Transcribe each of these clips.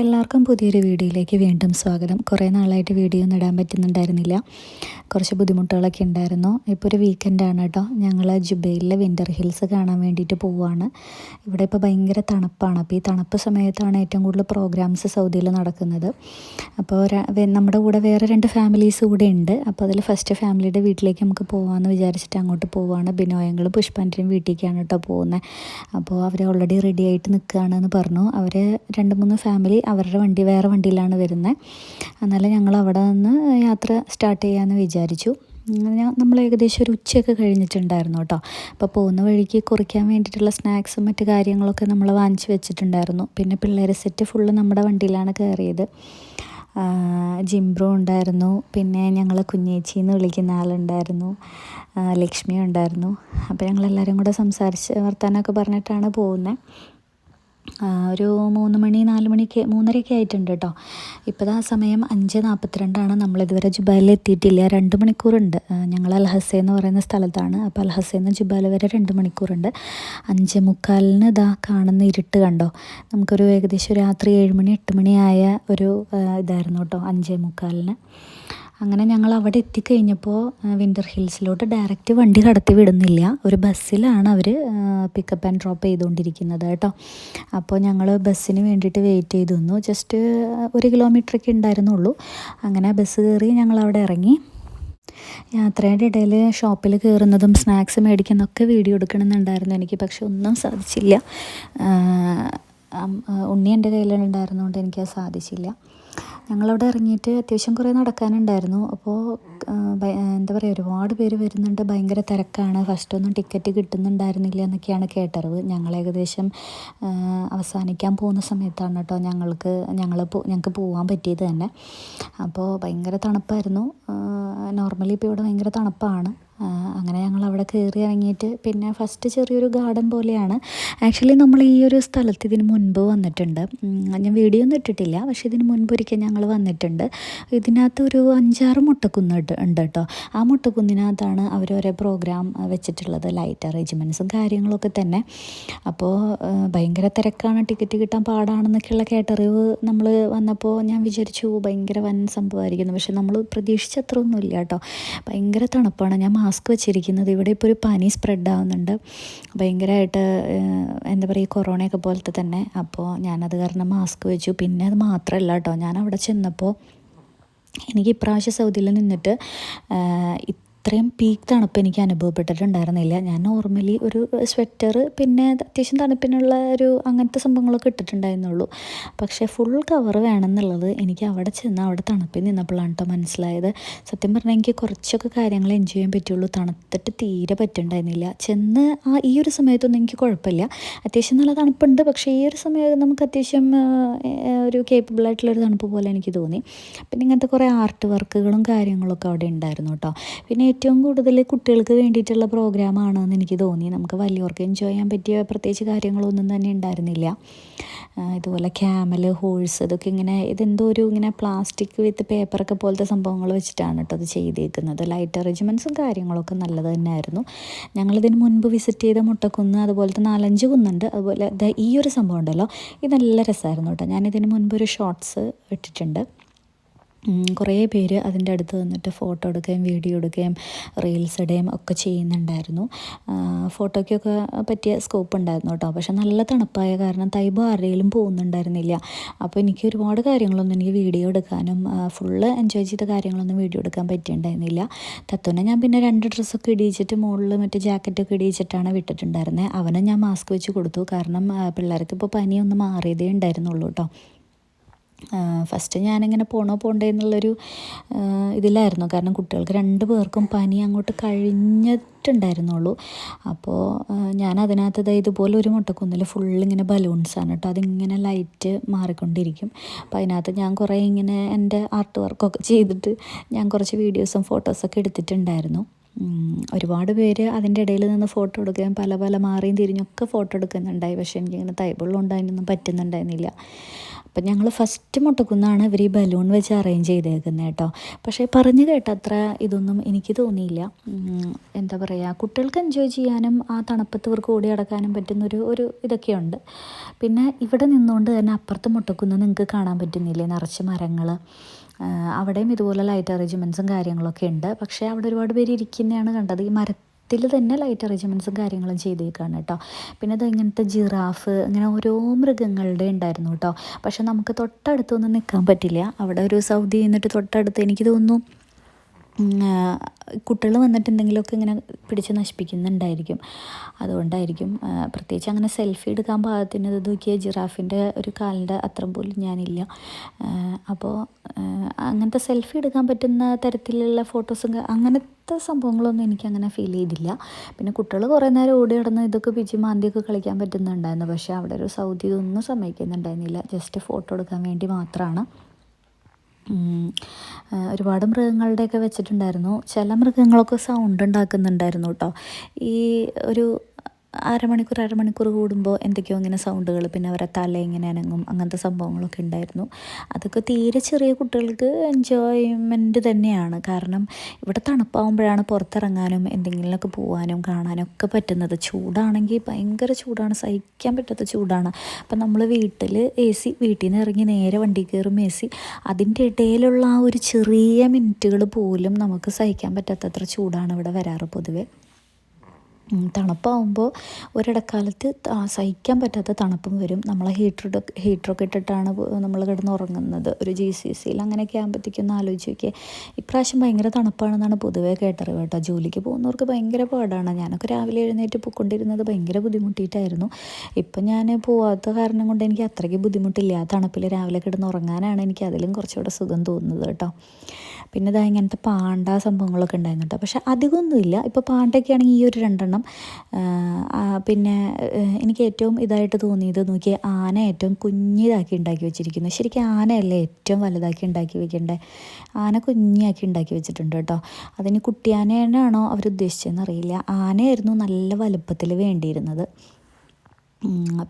എല്ലാവർക്കും പുതിയൊരു വീഡിയോയിലേക്ക് വീണ്ടും സ്വാഗതം. കുറേ നാളായിട്ട് വീഡിയോ ഒന്നും ഇടാൻ പറ്റുന്നുണ്ടായിരുന്നില്ല. കുറച്ച് ബുദ്ധിമുട്ടുകളൊക്കെ ഉണ്ടായിരുന്നു. ഇപ്പോൾ ഒരു വീക്കെൻഡാണ് കേട്ടോ. ഞങ്ങൾ ജുബൈലിലെ വിന്റർ ഹിൽസ് കാണാൻ വേണ്ടിയിട്ട് പോവുകയാണ് ഇവിടെ ഇപ്പോൾ ഭയങ്കര തണുപ്പാണ്. അപ്പോൾ ഈ തണുപ്പ് സമയത്താണ് ഏറ്റവും കൂടുതൽ പ്രോഗ്രാംസ് സൗദിയിൽ നടക്കുന്നത്. അപ്പോൾ നമ്മുടെ കൂടെ വേറെ രണ്ട് ഫാമിലീസ് കൂടെ ഉണ്ട്. അപ്പോൾ അതിൽ ഫസ്റ്റ് ഫാമിലിയുടെ വീട്ടിലേക്ക് നമുക്ക് പോകാമെന്ന് വിചാരിച്ചിട്ട് അങ്ങോട്ട് പോവുകയാണ് ബിനോയങ്ങളും പുഷ്പാന്റെയും വീട്ടിലേക്കാണ് കേട്ടോ പോകുന്നത്. അപ്പോൾ അവർ ഓൾറെഡി റെഡി ആയിട്ട് നിൽക്കുകയാണെന്ന് പറഞ്ഞു. അവർ രണ്ട് മൂന്ന് ഫാമിലി അവരുടെ വണ്ടി വേറെ വണ്ടിയിലാണ് വരുന്നത് എന്നാലും ഞങ്ങൾ അവിടെ നിന്ന് യാത്ര സ്റ്റാർട്ട് ചെയ്യാമെന്ന് വിചാരിച്ചു. നമ്മൾ ഏകദേശം ഒരു ഉച്ചയൊക്കെ കഴിഞ്ഞിട്ടുണ്ടായിരുന്നു കേട്ടോ. അപ്പോൾ പോകുന്ന വഴിക്ക് കുറിക്കാൻ വേണ്ടിയിട്ടുള്ള സ്നാക്സും മറ്റു കാര്യങ്ങളൊക്കെ നമ്മൾ വാങ്ങിച്ച് വെച്ചിട്ടുണ്ടായിരുന്നു. പിന്നെ പിള്ളേർ സെറ്റ് ഫുള്ള് നമ്മുടെ വണ്ടിയിലാണ് കയറിയത്. ജിംബ്രോ ഉണ്ടായിരുന്നു. പിന്നെ ഞങ്ങൾ കുഞ്ഞേച്ചി എന്ന് വിളിക്കുന്ന ആളുണ്ടായിരുന്നു. ലക്ഷ്മി ഉണ്ടായിരുന്നു. അപ്പോൾ ഞങ്ങളെല്ലാവരും കൂടെ സംസാരിച്ച് വർത്താനമൊക്കെ പറഞ്ഞിട്ടാണ് പോകുന്നത് ഒരു മൂന്ന് മണി നാല് മണിക്ക് മൂന്നരയൊക്കെ ആയിട്ടുണ്ട് കേട്ടോ ഇപ്പോൾ ആ സമയം അഞ്ച് നാൽപ്പത്തിരണ്ടാണ് നമ്മളിതുവരെ ജുബാലിൽ എത്തിയിട്ടില്ല. രണ്ട് മണിക്കൂറുണ്ട്. ഞങ്ങൾ അൽഹസ എന്ന് പറയുന്ന സ്ഥലത്താണ്. അപ്പോൾ അൽഹസ നിന്ന് ജുബാൽ വരെ രണ്ട് മണിക്കൂറുണ്ട്. അഞ്ച് മുക്കാലിന് ഇതാ കാണുന്ന ഇരുട്ട് കണ്ടോ? നമുക്കൊരു ഏകദേശം രാത്രി ഏഴ് മണി എട്ട് മണിയായ ഒരു ഇതായിരുന്നു കേട്ടോ അഞ്ചേ മുക്കാലിന്. അങ്ങനെ ഞങ്ങൾ അവിടെ എത്തിക്കഴിഞ്ഞപ്പോൾ വിന്റർ ഹിൽസിലോട്ട് ഡയറക്റ്റ് വണ്ടി കടത്തി വിടുന്നില്ല. ഒരു ബസ്സിലാണ് അവർ പിക്കപ്പ് ആൻഡ് ഡ്രോപ്പ് ചെയ്തുകൊണ്ടിരിക്കുന്നത് കേട്ടോ. അപ്പോൾ ഞങ്ങൾ ബസ്സിന് വേണ്ടിയിട്ട് വെയിറ്റ് ചെയ്തു നിന്നു. ജസ്റ്റ് ഒരു കിലോമീറ്ററൊക്കെ ഉണ്ടായിരുന്നുള്ളൂ. അങ്ങനെ ബസ് കയറി ഞങ്ങൾ അവിടെ ഇറങ്ങി. യാത്രയുടെ ഇടയിൽ ഷോപ്പിൽ കയറുന്നതും സ്നാക്സ് മേടിക്കുന്നതൊക്കെ വീഡിയോ എടുക്കണമെന്നുണ്ടായിരുന്നു എനിക്ക് പക്ഷെ ഒന്നും സാധിച്ചില്ല. ഉണ്ണി എന്റെ കയ്യിലുണ്ടായിരുന്നതുകൊണ്ട് എനിക്കത് സാധിച്ചില്ല. ഞങ്ങളവിടെ ഇറങ്ങിയിട്ട് അത്യാവശ്യം കുറേ നടക്കാനുണ്ടായിരുന്നു. അപ്പോൾ എന്താ പറയുക ഒരുപാട് പേര് വരുന്നുണ്ട്. ഭയങ്കര തിരക്കാണ്. ഫസ്റ്റൊന്നും ടിക്കറ്റ് കിട്ടുന്നുണ്ടായിരുന്നില്ല എന്നൊക്കെയാണ് കേട്ടറിവ്. ഞങ്ങൾ ഏകദേശം അവസാനിക്കാൻ പോകുന്ന സമയത്താണ് കേട്ടോ ഞങ്ങൾക്ക് ഞങ്ങൾ ഞങ്ങൾക്ക് പോകാൻ പറ്റിയത് തന്നെ. അപ്പോൾ ഭയങ്കര തണുപ്പായിരുന്നു. നോർമലി ഇപ്പോൾ ഇവിടെ ഭയങ്കര തണുപ്പാണ്. അങ്ങനെ ഞങ്ങൾ അവിടെ കയറി ഇറങ്ങിയിട്ട് പിന്നെ ഫസ്റ്റ് ചെറിയൊരു ഗാർഡൻ പോലെയാണ്. ആക്ച്വലി നമ്മൾ ഈ ഒരു സ്ഥലത്ത് ഇതിന് മുൻപ് വന്നിട്ടുണ്ട്. ഞാൻ വീഡിയോ ഒന്നും ഇട്ടിട്ടില്ല. പക്ഷേ ഇതിന് മുൻപ് ഒരിക്കൽ ഞങ്ങൾ വന്നിട്ടുണ്ട്. ഇതിനകത്ത് ഒരു അഞ്ചാറ് മുട്ടക്കുന്ന് ഉണ്ട് കേട്ടോ. ആ മുട്ടക്കുന്നിനകത്താണ് അവർ ഓരോ പ്രോഗ്രാം വെച്ചിട്ടുള്ളത്. ലൈറ്റ് അറേഞ്ച്മെന്റ്സും കാര്യങ്ങളൊക്കെ തന്നെ. അപ്പോൾ ഭയങ്കര തിരക്കാണ്. ടിക്കറ്റ് കിട്ടാൻ പാടാണെന്നൊക്കെയുള്ള കേട്ടറിവ് നമ്മൾ വന്നപ്പോൾ ഞാൻ വിചാരിച്ചു ഭയങ്കര വൻ സംഭവമായിരിക്കുന്നു. പക്ഷെ നമ്മൾ പ്രതീക്ഷിച്ചത്ര ഒന്നുമില്ല കേട്ടോ. ഭയങ്കര തണുപ്പാണ്. ഞാൻ മാസ്ക് വെച്ചിരിക്കുന്നത്. ഇവിടെ ഇപ്പോൾ ഒരു പനി സ്പ്രെഡ് ആവുന്നുണ്ട്. ഭയങ്കരമായിട്ട് എന്താ പറയുക കൊറോണയൊക്കെ പോലത്തെ തന്നെ. അപ്പോൾ ഞാനത് കാരണം മാസ്ക് വെച്ചു. പിന്നെ അത് മാത്രമല്ല കേട്ടോ ഞാൻ അവിടെ ചെന്നപ്പോൾ എനിക്ക് ഇപ്രാവശ്യം സൗദിയിൽ നിന്നിട്ട് അത്രയും പീക്ക് തണുപ്പ് എനിക്ക് അനുഭവപ്പെട്ടിട്ടുണ്ടായിരുന്നില്ല. ഞാൻ നോർമലി ഒരു സ്വെറ്റർ പിന്നെ അത്യാവശ്യം തണുപ്പിനുള്ള ഒരു അങ്ങനത്തെ സംഭവങ്ങളൊക്കെ ഇട്ടിട്ടുണ്ടായിരുന്നുള്ളൂ. പക്ഷേ ഫുൾ കവർ വേണമെന്നുള്ളത് എനിക്ക് അവിടെ ചെന്ന് അവിടെ തണുപ്പിൽ നിന്നപ്പോഴാണ് കേട്ടോ മനസ്സിലായത്. സത്യം പറഞ്ഞാൽ എനിക്ക് കുറച്ചൊക്കെ കാര്യങ്ങൾ എൻജോയ് ചെയ്യാൻ പറ്റുള്ളൂ. തണുത്തിട്ട് തീരെ പറ്റുണ്ടായിരുന്നില്ല ചെന്ന് ആ ഈ ഒരു സമയത്തൊന്നും എനിക്ക് കുഴപ്പമില്ല. അത്യാവശ്യം നല്ല തണുപ്പുണ്ട്. പക്ഷേ ഈ ഒരു സമയം നമുക്ക് അത്യാവശ്യം ഒരു കേപ്പബിൾ ആയിട്ടുള്ളൊരു തണുപ്പ് പോലെ എനിക്ക് തോന്നി. പിന്നെ ഇങ്ങനത്തെ കുറേ ആർട്ട് വർക്കുകളും കാര്യങ്ങളൊക്കെ അവിടെ ഉണ്ടായിരുന്നു കേട്ടോ പിന്നെ ഏറ്റവും കൂടുതൽ കുട്ടികൾക്ക് വേണ്ടിയിട്ടുള്ള പ്രോഗ്രാമാണെന്ന് എനിക്ക് തോന്നി. നമുക്ക് വലിയവർക്ക് എൻജോയ് ചെയ്യാൻ പറ്റിയ പ്രത്യേകിച്ച് കാര്യങ്ങളൊന്നും തന്നെ ഉണ്ടായിരുന്നില്ല. ഇതുപോലെ ക്യാമൽ ഹോഴ്സ് ഇതൊക്കെ ഇങ്ങനെ ഇതെന്തോ ഒരു ഇങ്ങനെ പ്ലാസ്റ്റിക് വിത്ത് പേപ്പറൊക്കെ പോലത്തെ സംഭവങ്ങൾ വെച്ചിട്ടാണ് കേട്ടോ അത് ചെയ്തേക്കുന്നത്. ലൈറ്റ് അറേഞ്ച്മെന്റ്സും കാര്യങ്ങളൊക്കെ നല്ലത് തന്നെയായിരുന്നു. ഞങ്ങളിതിന് മുൻപ് വിസിറ്റ് ചെയ്ത മുട്ടക്കുന്ന് അതുപോലത്തെ നാലഞ്ച് കുന്നുണ്ട്. അതുപോലെ ഈ ഒരു സംഭവം ഉണ്ടല്ലോ. ഇത് നല്ല രസമായിരുന്നു കേട്ടോ ഞാനിതിന് മുൻപ് ഒരു ഷോർട്സ് ഇട്ടിട്ടുണ്ട്. കുറേ പേര് അതിന്റെ അടുത്ത് വന്നിട്ട് ഫോട്ടോ എടുക്കുകയും വീഡിയോ എടുക്കുകയും റീൽസ് ഇടുകയും ഒക്കെ ചെയ്യുന്നുണ്ടായിരുന്നു. ഫോട്ടോയ്ക്കൊക്കെ പറ്റിയ സ്കോപ്പ് ഉണ്ടായിരുന്നു കേട്ടോ. പക്ഷെ നല്ല തണുപ്പായ കാരണം തൈബ് ആരുടെയും പോകുന്നുണ്ടായിരുന്നില്ല. അപ്പോൾ എനിക്ക് ഒരുപാട് കാര്യങ്ങളൊന്നും എനിക്ക് വീഡിയോ എടുക്കാനും ഫുള്ള് എൻജോയ് ചെയ്ത കാര്യങ്ങളൊന്നും വീഡിയോ എടുക്കാൻ പറ്റിയിട്ടുണ്ടായിരുന്നില്ല. തത്വനെ ഞാൻ പിന്നെ രണ്ട് ഡ്രസ്സൊക്കെ ഇടിയിച്ചിട്ട് മുകളിൽ മറ്റേ ജാക്കറ്റൊക്കെ ഇടിയിച്ചിട്ടാണ് വിട്ടിട്ടുണ്ടായിരുന്നത്. അവനും ഞാൻ മാസ്ക് വെച്ച് കൊടുത്തു. കാരണം പിള്ളേർക്ക് ഇപ്പോൾ പനിയൊന്നും മാറിയതേ ഉണ്ടായിരുന്നുള്ളൂ കേട്ടോ. ഫസ്റ്റ് ഞാനിങ്ങനെ പോണോ പോണ്ടേ എന്നുള്ളൊരു ഇതിലായിരുന്നു. കാരണം കുട്ടികൾക്ക് രണ്ട് പേർക്കും പനി അങ്ങോട്ട് കഴിഞ്ഞിട്ടുണ്ടായിരുന്നുള്ളൂ. അപ്പോൾ ഞാൻ അതിനകത്ത് ഇതുപോലെ ഒരു മുട്ടക്കുന്നിൽ ഫുള്ളിങ്ങനെ ബലൂൺസാണ് കേട്ടോ അതിങ്ങനെ ലൈറ്റ് മാറിക്കൊണ്ടിരിക്കും. അപ്പോൾ അതിനകത്ത് ഞാൻ കുറേ ഇങ്ങനെ എന്റെ ആർട്ട് വർക്കൊക്കെ ചെയ്തിട്ട് ഞാൻ കുറച്ച് വീഡിയോസും ഫോട്ടോസൊക്കെ എടുത്തിട്ടുണ്ടായിരുന്നു. ഒരുപാട് പേര് അതിന്റെ ഇടയിൽ നിന്ന് ഫോട്ടോ എടുക്കുകയും പല പല മാറിയും തിരിഞ്ഞൊക്കെ ഫോട്ടോ എടുക്കുന്നുണ്ടായി. പക്ഷേ എനിക്കിങ്ങനെ തൈബിളുകൊണ്ട് അതിനൊന്നും പറ്റുന്നുണ്ടായിരുന്നില്ല. അപ്പം ഞങ്ങൾ ഫസ്റ്റ് മുട്ടക്കുന്നാണ് ഇവർ ഈ ബലൂൺ വെച്ച് അറേഞ്ച് ചെയ്തേക്കുന്നത് കേട്ടോ. പക്ഷേ പറഞ്ഞു കേട്ടത്ര ഇതൊന്നും എനിക്ക് തോന്നിയില്ല. എന്താ പറയുക കുട്ടികൾക്ക് എൻജോയ് ചെയ്യാനും ആ തണുപ്പത്ത് ഇവർക്ക് ഓടി അടക്കാനും പറ്റുന്നൊരു ഒരു ഇതൊക്കെയുണ്ട്. പിന്നെ ഇവിടെ നിന്നുകൊണ്ട് തന്നെ അപ്പുറത്ത് മുട്ടക്കുന്ന് നിങ്ങൾക്ക് കാണാൻ പറ്റുന്നില്ലേ? നിറച്ച് മരങ്ങൾ അവിടെയും ഇതുപോലെ ലൈറ്റ് അറേഞ്ച്മെന്റ്സും കാര്യങ്ങളൊക്കെ ഉണ്ട്. പക്ഷേ അവിടെ ഒരുപാട് പേര് ഇരിക്കുന്നതാണ് കണ്ടത്. ഈ മര ത്തിൽ തന്നെ ലൈറ്റ് അറേഞ്ച്മെന്റ്സും കാര്യങ്ങളും ചെയ്തേക്കാണ് കേട്ടോ പിന്നെ അത് ഇങ്ങനത്തെ ജിറാഫ് അങ്ങനെ ഓരോ മൃഗങ്ങളുടെ ഉണ്ടായിരുന്നു കേട്ടോ പക്ഷെ നമുക്ക് തൊട്ടടുത്തൊന്നും നിൽക്കാൻ പറ്റില്ല. അവിടെ ഒരു സൗദി എന്നിട്ട് തൊട്ടടുത്ത് എനിക്ക് തോന്നുന്നു കുട്ടികൾ വന്നിട്ട് എന്തെങ്കിലുമൊക്കെ ഇങ്ങനെ പിടിച്ച് നശിപ്പിക്കുന്നുണ്ടായിരിക്കും. അതുകൊണ്ടായിരിക്കും പ്രത്യേകിച്ച് അങ്ങനെ സെൽഫി എടുക്കാൻ പാകത്തിന് ഇത് നോക്കിയ ജിറാഫിന്റെ ഒരു കാലിന്റെ അത്ര പോലും ഞാനില്ല. അപ്പോൾ അങ്ങനത്തെ സെൽഫി എടുക്കാൻ പറ്റുന്ന തരത്തിലുള്ള ഫോട്ടോസും അങ്ങനത്തെ സംഭവങ്ങളൊന്നും എനിക്കങ്ങനെ ഫീൽ ചെയ്തില്ല. പിന്നെ കുട്ടികൾ കുറേ നേരം ഓടി നടന്ന് ഇതൊക്കെ പിച്ച് മാന്തിയൊക്കെ കളിക്കാൻ പറ്റുന്നുണ്ടായിരുന്നു. പക്ഷേ അവിടെ ഒരു സൗദി ഇതൊന്നും സമ്മതിക്കുന്നുണ്ടായിരുന്നില്ല. ജസ്റ്റ് ഫോട്ടോ എടുക്കാൻ വേണ്ടി മാത്രമാണ്. ഒരുപാട് മൃഗങ്ങളുടെയൊക്കെ വെച്ചിട്ടുണ്ടായിരുന്നു. ചില മൃഗങ്ങളൊക്കെ സൗണ്ട് ഉണ്ടാക്കുന്നുണ്ടായിരുന്നു കേട്ടോ. ഈ ഒരു അരമണിക്കൂർ അരമണിക്കൂർ കൂടുമ്പോൾ എന്തൊക്കെയോ ഇങ്ങനെ സൗണ്ടുകൾ പിന്നെ അവരെ തല ഇങ്ങനെ അനങ്ങും അങ്ങനത്തെ സംഭവങ്ങളൊക്കെ ഉണ്ടായിരുന്നു. അതൊക്കെ തീരെ ചെറിയ കുട്ടികൾക്ക് എൻജോയ്മെന്റ് തന്നെയാണ്. കാരണം ഇവിടെ തണുപ്പാകുമ്പോഴാണ് പുറത്തിറങ്ങാനും എന്തെങ്കിലുമൊക്കെ പോകാനും കാണാനും ഒക്കെ പറ്റുന്നത്. ചൂടാണെങ്കിൽ ഭയങ്കര ചൂടാണ് സഹിക്കാൻ പറ്റാത്ത ചൂടാണ്. അപ്പം നമ്മൾ വീട്ടിൽ എ സി വീട്ടിൽ നിന്ന് ഇറങ്ങി നേരെ വണ്ടി കയറും എ സി അതിന്റെ ഇടയിലുള്ള ആ ഒരു ചെറിയ മിനിറ്റുകൾ പോലും നമുക്ക് സഹിക്കാൻ പറ്റാത്തത്ര ചൂടാണ് ഇവിടെ വരാറ് പൊതുവേ. തണുപ്പാകുമ്പോൾ ഒരിടക്കാലത്ത് സഹിക്കാൻ പറ്റാത്ത തണുപ്പും വരും. നമ്മളെ ഹീറ്റർ ഹീറ്ററൊക്കെ ഇട്ടിട്ടാണ് നമ്മൾ കിടന്ന് ഉറങ്ങുന്നത് ഒരു ജി സി സിയിൽ അങ്ങനെയൊക്കെ ആകുമ്പോഴത്തേക്കൊന്ന് ആലോചിച്ച് നോക്കിയാൽ ഇപ്രാവശ്യം ഭയങ്കര തണുപ്പാണെന്നാണ് പൊതുവേ കേട്ടറിവ് കേട്ടോ. ജോലിക്ക് പോകുന്നവർക്ക് ഭയങ്കര പാടാണ്. ഞാനൊക്കെ രാവിലെ എഴുന്നേറ്റ് പോയിക്കൊണ്ടിരുന്നത് ഭയങ്കര ബുദ്ധിമുട്ടിയിട്ടായിരുന്നു. ഇപ്പം ഞാൻ പോവാത്ത കാരണം കൊണ്ട് എനിക്ക് അത്രയ്ക്ക് ബുദ്ധിമുട്ടില്ല. തണുപ്പിൽ രാവിലെ കിടന്ന് ഉറങ്ങാനാണ് എനിക്ക് അതിലും കുറച്ചുകൂടെ സുഖം തോന്നുന്നത് കേട്ടോ. പിന്നെ ഇതാ ഇങ്ങനത്തെ പാണ്ട സംഭവങ്ങളൊക്കെ ഉണ്ടായിരുന്നു പക്ഷേ അധികമൊന്നുമില്ല. ഇപ്പോൾ പാണ്ടയൊക്കെ ആണെങ്കിൽ ഈ ഒരു രണ്ടെണ്ണം പിന്നെ എനിക്ക് ഏറ്റവും ഇതായിട്ട് തോന്നിയത് നോക്കിയ ആന ഏറ്റവും കുഞ്ഞിതാക്കി ഉണ്ടാക്കി വെച്ചിരിക്കുന്നു. ശരിക്കും ആനയല്ലേ ഏറ്റവും വലുതാക്കി ഉണ്ടാക്കി വെക്കേണ്ടത് ആന കുഞ്ഞാക്കി ഉണ്ടാക്കി വെച്ചിട്ടുണ്ട് കേട്ടോ. അതിന് കുട്ടിയാനേനാണോ അവർ ഉദ്ദേശിച്ചതെന്ന് അറിയില്ല ആനയായിരുന്നു നല്ല വലുപ്പത്തിൽ വേണ്ടിയിരുന്നത്.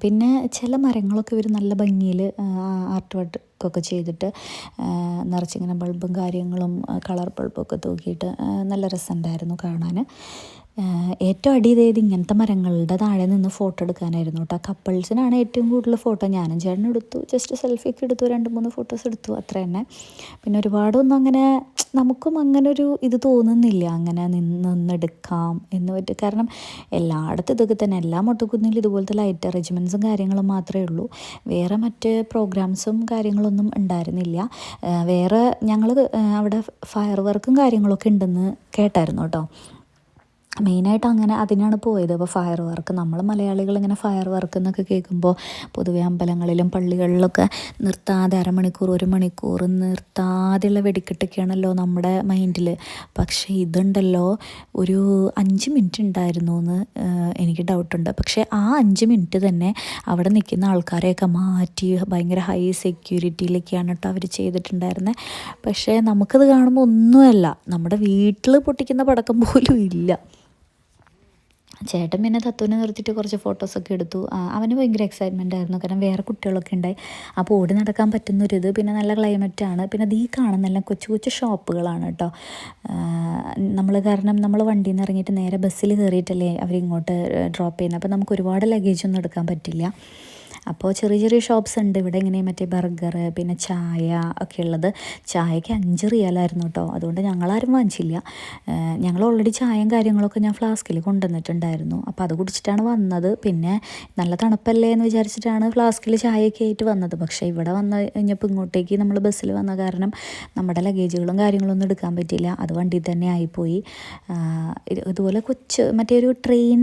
പിന്നെ ചില മരങ്ങളൊക്കെ ഇവർ നല്ല ഭംഗിയിൽ ആർട്ട് വർക്കൊക്കെ ചെയ്തിട്ട് നിറച്ചിങ്ങനെ ബൾബും കാര്യങ്ങളും കളർ ബൾബൊക്കെ തൂക്കിയിട്ട് നല്ല രസമുണ്ടായിരുന്നു കാണാൻ ഏറ്റവും അടി ചെയ്ത് ഇങ്ങനത്തെ മരങ്ങളുടെ താഴെ നിന്ന് ഫോട്ടോ എടുക്കാനായിരുന്നു കേട്ടോ കപ്പിൾസിനാണ് ഏറ്റവും കൂടുതൽ ഫോട്ടോ ഞാനും ചേട്ടനും എടുത്തു. ജസ്റ്റ് സെൽഫിയൊക്കെ എടുത്തു. രണ്ട് മൂന്ന് ഫോട്ടോസ് എടുത്തു. അത്ര തന്നെ. പിന്നെ ഒരുപാടൊന്നും അങ്ങനെ നമുക്കും അങ്ങനെ ഒരു ഇത് തോന്നുന്നില്ല. അങ്ങനെ നിന്ന് നിന്നെടുക്കാം എന്ന് പറ്റും കാരണം എല്ലായിടത്തും ഇതൊക്കെ തന്നെ. എല്ലാ മൊട്ടക്കുന്നിലും ഇതുപോലത്തെ ലൈറ്റ് അറേഞ്ച്മെന്റ്സും കാര്യങ്ങളും മാത്രമേ ഉള്ളൂ. വേറെ മറ്റ് പ്രോഗ്രാംസും കാര്യങ്ങളൊന്നും ഉണ്ടായിരുന്നില്ല. വേറെ ഞങ്ങൾ അവിടെ ഫയർ വർക്കും കാര്യങ്ങളൊക്കെ ഉണ്ടെന്ന് കേട്ടായിരുന്നു കേട്ടോ മെയിനായിട്ട് അങ്ങനെ അതിനാണ് പോയത്. അപ്പോൾ ഫയർ വർക്ക് നമ്മൾ മലയാളികൾ ഇങ്ങനെ ഫയർ വർക്ക് എന്നൊക്കെ കേൾക്കുമ്പോൾ പൊതുവെ അമ്പലങ്ങളിലും പള്ളികളിലൊക്കെ നിർത്താതെ അരമണിക്കൂർ ഒരു മണിക്കൂർ നിർത്താതെയുള്ള വെടിക്കെട്ടൊക്കെയാണല്ലോ നമ്മുടെ മൈൻഡിൽ പക്ഷേ ഇതുണ്ടല്ലോ ഒരു അഞ്ച് മിനിറ്റ് ഉണ്ടായിരുന്നു എന്ന് എനിക്ക് ഡൗട്ടുണ്ട്. പക്ഷേ ആ അഞ്ച് മിനിറ്റ് തന്നെ അവിടെ നിൽക്കുന്ന ആൾക്കാരെയൊക്കെ മാറ്റി ഭയങ്കര ഹൈ സെക്യൂരിറ്റിയിലൊക്കെയാണ് കേട്ടോ അവർ ചെയ്തിട്ടുണ്ടായിരുന്നത് പക്ഷേ നമുക്കത് കാണുമ്പോൾ ഒന്നുമല്ല. നമ്മുടെ വീട്ടിൽ പൊട്ടിക്കുന്ന പടക്കം പോലും ഇല്ല. ചേട്ടൻ പിന്നെ തത്തുവിനെ നിർത്തിയിട്ട് കുറച്ച് ഫോട്ടോസൊക്കെ എടുത്തു. അവന് ഭയങ്കര എക്സൈറ്റ്മെന്റ് ആയിരുന്നു. കാരണം വേറെ കുട്ടികളൊക്കെ ഉണ്ടായി. അപ്പോൾ ഓടി നടക്കാൻ പറ്റുന്നൊരിത്. പിന്നെ നല്ല ക്ലൈമറ്റാണ് പിന്നെ ഈ കാണുന്നെല്ലാം കൊച്ചു കൊച്ചു ഷോപ്പുകളാണ് കേട്ടോ. നമ്മൾ കാരണം നമ്മൾ വണ്ടിയിൽ നിന്ന് ഇറങ്ങിയിട്ട് നേരെ ബസ്സിൽ കയറിയിട്ടല്ലേ അവരിങ്ങോട്ട് ഡ്രോപ്പ് ചെയ്യുന്നത് അപ്പോൾ നമുക്ക് ഒരുപാട് ലഗേജൊന്നും എടുക്കാൻ പറ്റില്ല. അപ്പോൾ ചെറിയ ചെറിയ ഷോപ്സ് ഉണ്ട്. ഇവിടെ ഇങ്ങനെ മറ്റേ ബർഗർ പിന്നെ ചായ ഒക്കെ ഉള്ളത്. ചായക്ക് അഞ്ച് റിയാലായിരുന്നു കേട്ടോ. അതുകൊണ്ട് ഞങ്ങളാരും വാങ്ങിച്ചില്ല. ഞങ്ങൾ ഓൾറെഡി ചായയും കാര്യങ്ങളൊക്കെ ഞാൻ ഫ്ലാസ്കിൽ കൊണ്ടുവന്നിട്ടുണ്ടായിരുന്നു. അപ്പോൾ അത് കുടിച്ചിട്ടാണ് വന്നത്. പിന്നെ നല്ല തണുപ്പല്ലേ എന്ന് വിചാരിച്ചിട്ടാണ് ഫ്ലാസ്കിൽ ചായയൊക്കെ ആയിട്ട് വന്നത്. പക്ഷേ ഇവിടെ വന്ന് കഴിഞ്ഞപ്പോൾ ഇങ്ങോട്ടേക്ക് നമ്മൾ ബസ്സിൽ വന്ന കാരണം നമ്മുടെ ലഗേജുകളും കാര്യങ്ങളൊന്നും എടുക്കാൻ പറ്റിയില്ല. അത് വണ്ടിയിൽ തന്നെ ആയിപ്പോയി. ഇതുപോലെ കൊച്ച് മറ്റേ ഒരു ട്രെയിൻ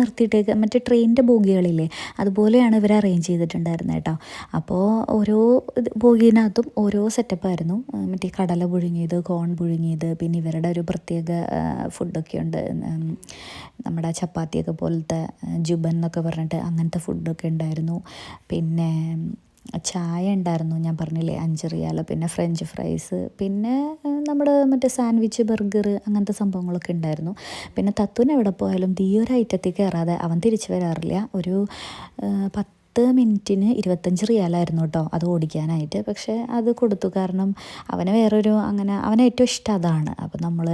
നിർത്തിയിട്ടേക്ക് മറ്റേ ട്രെയിനിന്റെ ബോഗികളില്ലേ അതുപോലെയാണ് ഇവർ അറേഞ്ച് ചെയ്തിട്ടുണ്ടായിരുന്നത് കേട്ടോ. അപ്പോൾ ഓരോ ബോഗിനകത്തും ഓരോ സെറ്റപ്പായിരുന്നു മറ്റേ കടല പുഴുങ്ങിയത് കോൺ പുഴുങ്ങിയത് പിന്നെ ഇവരുടെ ഒരു പ്രത്യേക ഫുഡൊക്കെ ഉണ്ട്. നമ്മുടെ ചപ്പാത്തിയൊക്കെ പോലത്തെ ജുബൻ എന്നൊക്കെ പറഞ്ഞിട്ട് അങ്ങനത്തെ ഫുഡൊക്കെ ഉണ്ടായിരുന്നു. പിന്നെ ചായ ഉണ്ടായിരുന്നു ഞാൻ പറഞ്ഞില്ലേ അഞ്ച് പിന്നെ ഫ്രഞ്ച് ഫ്രൈസ് പിന്നെ നമ്മുടെ മറ്റേ സാൻഡ്വിച്ച് ബർഗർ അങ്ങനത്തെ സംഭവങ്ങളൊക്കെ ഉണ്ടായിരുന്നു. പിന്നെ തത്തുവിന് എവിടെ പോയാലും ഈ ഒരു ഐറ്റത്തിൽ കയറാതെ അവൻ തിരിച്ചു വരാറില്ല. ഒരു പത്ത് പത്ത് മിനിറ്റിന് ഇരുപത്തഞ്ച് റിയാലായിരുന്നു കേട്ടോ അത് ഓടിക്കാനായിട്ട്. പക്ഷേ അത് കൊടുത്തു. കാരണം അവന് വേറൊരു അങ്ങനെ അവന് ഏറ്റവും ഇഷ്ടം അതാണ്. അപ്പോൾ നമ്മൾ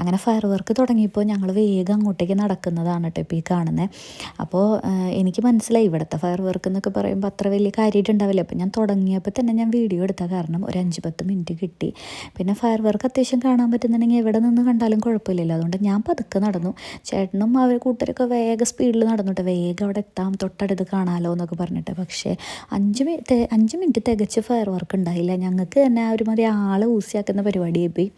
അങ്ങനെ ഫയർ വർക്ക് തുടങ്ങിയപ്പോൾ ഞങ്ങൾ വേഗം അങ്ങോട്ടേക്ക് നടക്കുന്നതാണ് കേട്ടോ ഇപ്പോൾ ഈ കാണുന്നത് അപ്പോൾ എനിക്ക് മനസ്സിലായി ഇവിടുത്തെ ഫയർ വർക്ക് എന്നൊക്കെ പറയുമ്പോൾ അത്ര വലിയ കാര്യമായിട്ട് ഉണ്ടാവില്ല. അപ്പോൾ ഞാൻ തുടങ്ങിയപ്പോൾ തന്നെ ഞാൻ വീഡിയോ എടുത്ത കാരണം ഒരു അഞ്ച് പത്ത് മിനിറ്റ് കിട്ടി. പിന്നെ ഫയർ വർക്ക് അത്യാവശ്യം കാണാൻ പറ്റുന്നുണ്ടെങ്കിൽ എവിടെ നിന്ന് കണ്ടാലും കുഴപ്പമില്ലല്ലോ. അതുകൊണ്ട് ഞാൻ പതുക്കെ നടന്നു. ചേട്ടനും അവർ കൂട്ടരൊക്കെ വേഗം സ്പീഡിൽ നടന്നു കേട്ടോ. വേഗം അവിടെ എത്താം തൊട്ടടുത്ത് കാണാമല്ലോ എന്നൊക്കെ പറഞ്ഞിട്ട്. പക്ഷേ അഞ്ച് അഞ്ച് മിനിറ്റ് തികച്ച് ഫയർ വർക്ക് ഉണ്ടായില്ല. ഞങ്ങൾക്ക് തന്നെ ഒരുമാതിരി ആളെ ഊസിയാക്കുന്ന പരിപാടിയായി പോയി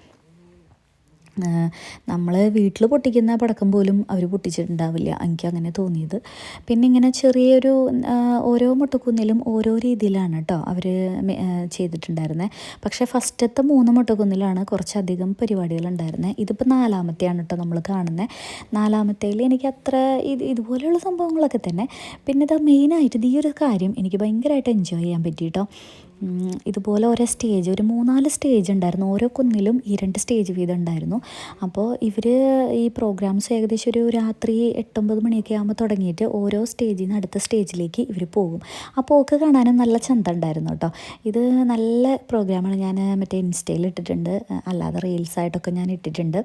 നമ്മൾ വീട്ടിൽ പൊട്ടിക്കുന്ന പടക്കം പോലും അവർ പൊട്ടിച്ചിട്ടുണ്ടാവില്ല. എനിക്ക് അങ്ങനെ തോന്നിയത്. പിന്നെ ഇങ്ങനെ ചെറിയൊരു ഓരോ മുട്ടക്കുന്നിലും ഓരോ രീതിയിലാണ് കേട്ടോ അവർ ചെയ്തിട്ടുണ്ടായിരുന്നത് പക്ഷേ ഫസ്റ്റത്തെ മൂന്ന് മുട്ടക്കുന്നിലാണ് കുറച്ചധികം പരിപാടികൾ ഉണ്ടായിരുന്നത് ഇതിപ്പോൾ നാലാമത്തെയാണ് കേട്ടോ നമ്മൾ കാണുന്നത് നാലാമത്തേൽ എനിക്ക് അത്ര ഇത് ഇതുപോലെയുള്ള സംഭവങ്ങളൊക്കെ തന്നെ. പിന്നെ ഇതാ മെയിനായിട്ട് ഈ ഒരു കാര്യം എനിക്ക് ഭയങ്കരമായിട്ട് എൻജോയ് ചെയ്യാൻ പറ്റി കേട്ടോ ഇതുപോലെ ഓരോ സ്റ്റേജ് ഒരു മൂന്നാൽ സ്റ്റേജ് ഉണ്ടായിരുന്നു. ഓരോ കുന്നിലും ഈ രണ്ട് സ്റ്റേജ് വീതം ഉണ്ടായിരുന്നു. അപ്പോൾ ഇവർ ഈ പ്രോഗ്രാംസ് ഏകദേശം ഒരു രാത്രി എട്ടൊമ്പത് മണിയൊക്കെ ആകുമ്പോൾ തുടങ്ങിയിട്ട് ഓരോ സ്റ്റേജിൽ നിന്ന് അടുത്ത സ്റ്റേജിലേക്ക് ഇവർ പോകും. ആ പോക്ക് കാണാനും നല്ല ചന്ത ഉണ്ടായിരുന്നു കേട്ടോ ഇത് നല്ല പ്രോഗ്രാമാണ് ഞാൻ മറ്റേ ഇൻസ്റ്റയിൽ ഇട്ടിട്ടുണ്ട്. അല്ലാതെ റീൽസായിട്ടൊക്കെ ഞാൻ ഇട്ടിട്ടുണ്ട്.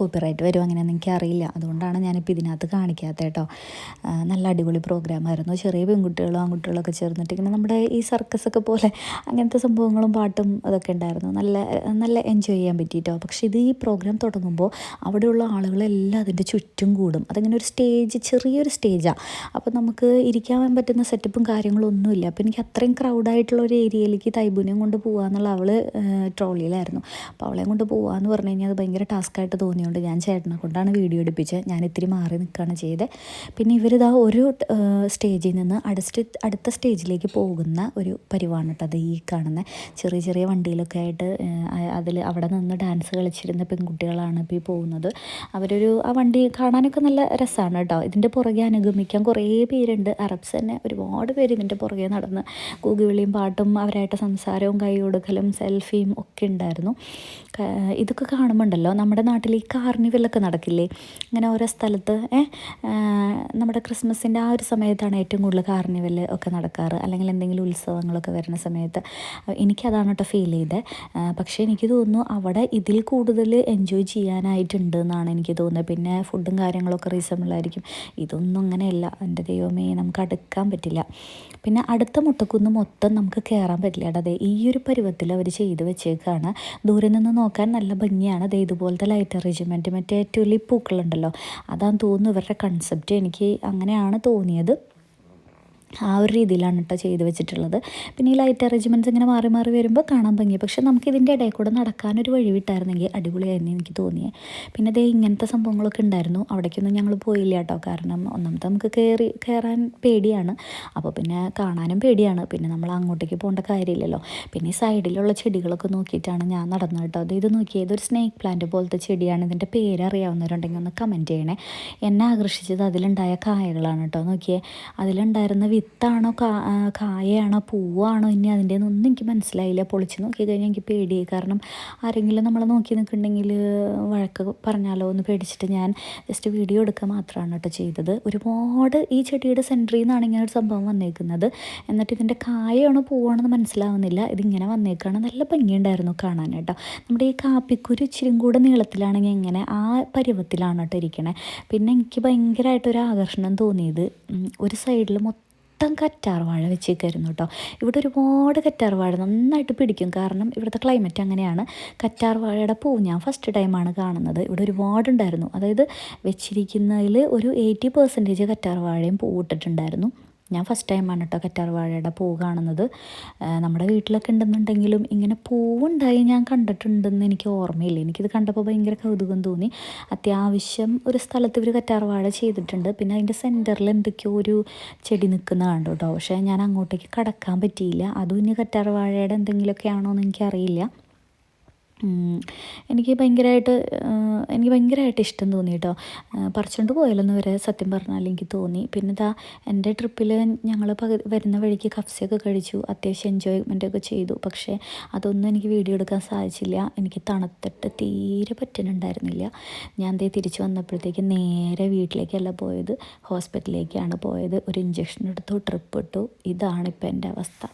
കോപ്പിറൈറ്റ് വരും അങ്ങനെയൊന്നും എനിക്കറിയില്ല. അതുകൊണ്ടാണ് ഞാനിപ്പോൾ ഇതിനകത്ത് കാണിക്കാത്ത കേട്ടോ. നല്ല അടിപൊളി പ്രോഗ്രാമായിരുന്നു ചെറിയ പെൺകുട്ടികളും ആൺകുട്ടികളൊക്കെ ചേർന്നിട്ട് ഇങ്ങനെ നമ്മുടെ ഈ സർക്കസൊക്കെ പോലെ അങ്ങനത്തെ സംഭവങ്ങളും പാട്ടും അതൊക്കെ ഉണ്ടായിരുന്നു. നല്ല നല്ല എൻജോയ് ചെയ്യാൻ പറ്റിയിട്ടോ പക്ഷേ ഇത് ഈ പ്രോഗ്രാം തുടങ്ങുമ്പോൾ അവിടെയുള്ള ആളുകളെല്ലാം അതിന്റെ ചുറ്റും കൂടും. അതിങ്ങനെ ഒരു സ്റ്റേജ് ചെറിയൊരു സ്റ്റേജാണ് അപ്പോൾ നമുക്ക് ഇരിക്കാൻ പറ്റുന്ന സെറ്റപ്പും കാര്യങ്ങളും ഒന്നുമില്ല. അപ്പോൾ എനിക്ക് അത്രയും ക്രൗഡായിട്ടുള്ള ഒരു ഏരിയയിലേക്ക് തൈബുനെയും കൊണ്ട് പോകാമെന്നുള്ള അവൾ ട്രോളിയിലായിരുന്നു അപ്പോൾ അവളെയും കൊണ്ട് പോകാമെന്ന് പറഞ്ഞു കഴിഞ്ഞാൽ അത് ഭയങ്കര ടാസ്ക്കായിട്ട് തോന്നി തോന്നിയോണ്ട് ഞാൻ ചേട്ടനെ കൊണ്ടാണ് വീഡിയോ എടുപ്പിച്ചത്. ഞാൻ ഇത്തിരി മാറി നിൽക്കുകയാണ് ചെയ്തത്. പിന്നെ ഇവരിതാ ഒരു സ്റ്റേജിൽ നിന്ന് അടുത്ത അടുത്ത സ്റ്റേജിലേക്ക് പോകുന്ന ഒരു പരിവാണ് കേട്ടോ അത് ഈ കാണുന്ന. ചെറിയ ചെറിയ വണ്ടിയിലൊക്കെ ആയിട്ട് അതിൽ അവിടെ നിന്ന് ഡാൻസ് കളിച്ചിരുന്ന പെൺകുട്ടികളാണ് ഇപ്പോൾ ഈ പോകുന്നത്. അവരൊരു ആ വണ്ടി കാണാനൊക്കെ നല്ല രസമാണ് കേട്ടോ. ഇതിന്റെ പുറകെ അനുഗമിക്കാൻ കുറേ പേരുണ്ട്. അറബ്സ് തന്നെ ഒരുപാട് പേര് ഇതിന്റെ പുറകെ നടന്ന് കൂകിവിളിയും പാട്ടും അവരായിട്ട് സംസാരവും കൈ കൊടുക്കലും സെൽഫിയും ഒക്കെ ഉണ്ടായിരുന്നു. ഇതൊക്കെ കാണുമ്പോണ്ടല്ലോ നമ്മുടെ നാട്ടിൽ ഈ കാർണിവലൊക്കെ നടക്കില്ലേ? ഇങ്ങനെ ഓരോ സ്ഥലത്ത് നമ്മുടെ ക്രിസ്മസിന്റെ ആ ഒരു സമയത്താണ് ഏറ്റവും കൂടുതൽ കാർണിവൽ ഒക്കെ നടക്കാറ്. അല്ലെങ്കിൽ എന്തെങ്കിലും ഉത്സവങ്ങളൊക്കെ വരുന്ന സമയത്ത്. എനിക്കതാണ് കേട്ടോ ഫീൽ ചെയ്തത് പക്ഷേ എനിക്ക് തോന്നുന്നു അവിടെ ഇതിൽ കൂടുതൽ എൻജോയ് ചെയ്യാനായിട്ടുണ്ട് എന്നാണ് എനിക്ക് തോന്നുന്നത്. പിന്നെ ഫുഡും കാര്യങ്ങളൊക്കെ റീസണബിൾ ആയിരിക്കും. ഇതൊന്നും അങ്ങനെയല്ല. എന്റെ ദൈവമേ നമുക്ക് അടുക്കാൻ പറ്റില്ല. പിന്നെ അടുത്ത മുട്ടക്കുന്ന് മൊത്തം നമുക്ക് കയറാൻ പറ്റില്ല അതെ ഈ ഒരു പരുവത്തിൽ അവർ ചെയ്ത് വെച്ചേക്കാണ്. ദൂരെ നിന്ന് നോക്കാൻ നല്ല ഭംഗിയാണ്. ദേ ഇതുപോലത്തെ ലൈറ്റ് അറേഞ്ച്മെന്റ് മറ്റേ ട്യൂലിപ്പ് പൂക്കളുണ്ടല്ലോ അതാന്ന് തോന്നുന്നു ഇവരുടെ കൺസെപ്റ്റ് എനിക്ക് അങ്ങനെയാണ് തോന്നിയത്. ആ ഒരു രീതിയിലാണ് കേട്ടോ ചെയ്ത് വെച്ചിട്ടുള്ളത്. പിന്നെ ഈ ലൈറ്റ് അറേഞ്ച്മെന്റ്സ് ഇങ്ങനെ മാറി മാറി വരുമ്പോൾ കാണാൻ ഭംഗി പക്ഷെ നമുക്ക് ഇതിന്റെ ഇടയിൽ കൂടെ നടക്കാനൊരു വഴി വിട്ടായിരുന്നെങ്കിൽ അടിപൊളിയായിരുന്നു എനിക്ക് തോന്നിയത് പിന്നെ അതേ ഇങ്ങനത്തെ സംഭവങ്ങളൊക്കെ ഉണ്ടായിരുന്നു. അവിടേക്കൊന്നും ഞങ്ങൾ പോയില്ല കേട്ടോ കാരണം ഒന്നാമത്തെ നമുക്ക് കയറി കയറാൻ പേടിയാണ്. അപ്പോൾ പിന്നെ കാണാനും പേടിയാണ്. പിന്നെ നമ്മൾ അങ്ങോട്ടേക്ക് പോകേണ്ട കാര്യമില്ലല്ലോ. പിന്നെ ഈ സൈഡിലുള്ള ചെടികളൊക്കെ നോക്കിയിട്ടാണ് ഞാൻ നടന്നത് കേട്ടോ അത് ഇത് നോക്കിയത് ഒരു സ്നേക്ക് പ്ലാന്റ് പോലത്തെ ചെടിയാണ്. ഇതിന്റെ പേര് അറിയാവുന്നവരുണ്ടെങ്കിൽ ഒന്ന് കമന്റ് ചെയ്യണേ. എന്നെ ആകർഷിച്ചത് അതിലുണ്ടായ കായകളാണ് കേട്ടോ നോക്കിയേ അതിലുണ്ടായിരുന്ന വിത്താണോ കാ കായയാണോ പൂവാണോ ഇനി അതിന്റെ ഒന്നും എനിക്ക് മനസ്സിലായില്ല. പൊളിച്ച് നോക്കി കഴിഞ്ഞാൽ എനിക്ക് പേടിയായി. കാരണം ആരെങ്കിലും നമ്മളെ നോക്കി നിൽക്കുന്നുണ്ടെങ്കിൽ വഴക്ക് പറഞ്ഞാലോ എന്ന് പേടിച്ചിട്ട് ഞാൻ ജസ്റ്റ് വീഡിയോ എടുക്കുക മാത്രമാണ് കേട്ടോ ചെയ്തത്. ഒരുപാട് ഈ ചെടിയുടെ സെന്ററിൽ നിന്നാണ് ഇങ്ങനെ ഒരു സംഭവം വന്നേക്കുന്നത്. എന്നിട്ട് ഇതിന്റെ കായയാണോ പൂവാണോ മനസ്സിലാവുന്നില്ല. ഇതിങ്ങനെ വന്നേക്കാണ്. നല്ല ഭംഗിയുണ്ടായിരുന്നു കാണാൻ കേട്ടോ. നമ്മുടെ ഈ കാപ്പിക്കുരു ഇച്ചിരി കൂടെ നീളത്തിലാണെങ്കിൽ ഇങ്ങനെ ആ പരുവത്തിലാണ് കേട്ടോ ഇരിക്കണേ. പിന്നെ എനിക്ക് ഭയങ്കരമായിട്ടൊരു ആകർഷണം തോന്നിയത്. ഒരു സൈഡിൽ മൊത്തം മൊത്തം കറ്റാർവാഴ വെച്ചേക്കായിരുന്നു കേട്ടോ. ഇവിടെ ഒരുപാട് കറ്റാർവാഴ നന്നായിട്ട് പിടിക്കും. കാരണം ഇവിടുത്തെ ക്ലൈമറ്റ് അങ്ങനെയാണ്. കറ്റാർവാഴയുടെ പൂ ഞാൻ ഫസ്റ്റ് ടൈമാണ് കാണുന്നത്. ഇവിടെ ഒരുപാടുണ്ടായിരുന്നു. അതായത് വെച്ചിരിക്കുന്നതിൽ ഒരു എയ്റ്റി പെർസെന്റേജ് കറ്റാർവാഴയും പൂവിട്ടിട്ടുണ്ടായിരുന്നു. ഞാൻ ഫസ്റ്റ് ടൈമാണ് കേട്ടോ കറ്റാർ വാഴയുടെ പൂ കാണുന്നത്. നമ്മുടെ വീട്ടിലൊക്കെ ഉണ്ടെന്നുണ്ടെങ്കിലും ഇങ്ങനെ പൂവുണ്ടായി ഞാൻ കണ്ടിട്ടുണ്ടെന്ന് എനിക്ക് ഓർമ്മയില്ല. എനിക്കിത് കണ്ടപ്പോൾ ഭയങ്കര കൗതുകം തോന്നി. അത്യാവശ്യം ഒരു സ്ഥലത്ത് ഇവർ കറ്റാർവാഴ ചെയ്തിട്ടുണ്ട്. പിന്നെ അതിന്റെ സെന്ററിൽ എന്തൊക്കെയോ ഒരു ചെടി നിൽക്കുന്ന കേട്ടോ പക്ഷേ ഞാൻ അങ്ങോട്ടേക്ക് കടക്കാൻ പറ്റിയില്ല. അതും ഇനി കറ്റാർ വാഴയുടെ എന്തെങ്കിലുമൊക്കെ ആണോ എന്ന് എനിക്കറിയില്ല. എനിക്ക് ഭയങ്കരമായിട്ട് എനിക്ക് ഭയങ്കരമായിട്ട് ഇഷ്ടം തോന്നി കേട്ടോ പറിച്ചുകൊണ്ട് പോയാലൊന്നും വരെ സത്യം പറഞ്ഞാൽ എനിക്ക് തോന്നി. പിന്നെ ഇതാ എന്റെ ട്രിപ്പിൽ ഞങ്ങൾ വരുന്ന വഴിക്ക് കഫ്സയൊക്കെ കഴിച്ചു. അത്യാവശ്യം എൻജോയ്മെന്റ് ഒക്കെ ചെയ്തു. പക്ഷേ അതൊന്നും എനിക്ക് വീഡിയോ എടുക്കാൻ സാധിച്ചില്ല. എനിക്ക് തണുത്തിട്ട് തീരെ പറ്റുന്നുണ്ടായിരുന്നില്ല ഞാൻ ദേ തിരിച്ചു വന്നപ്പോഴത്തേക്ക് നേരെ വീട്ടിലേക്കല്ല പോയത്. ഹോസ്പിറ്റലിലേക്കാണ് പോയത്. ഒരു ഇഞ്ചക്ഷൻ എടുത്തു ട്രിപ്പ് ഇട്ടു. ഇതാണ് ഇപ്പം എന്റെ അവസ്ഥ.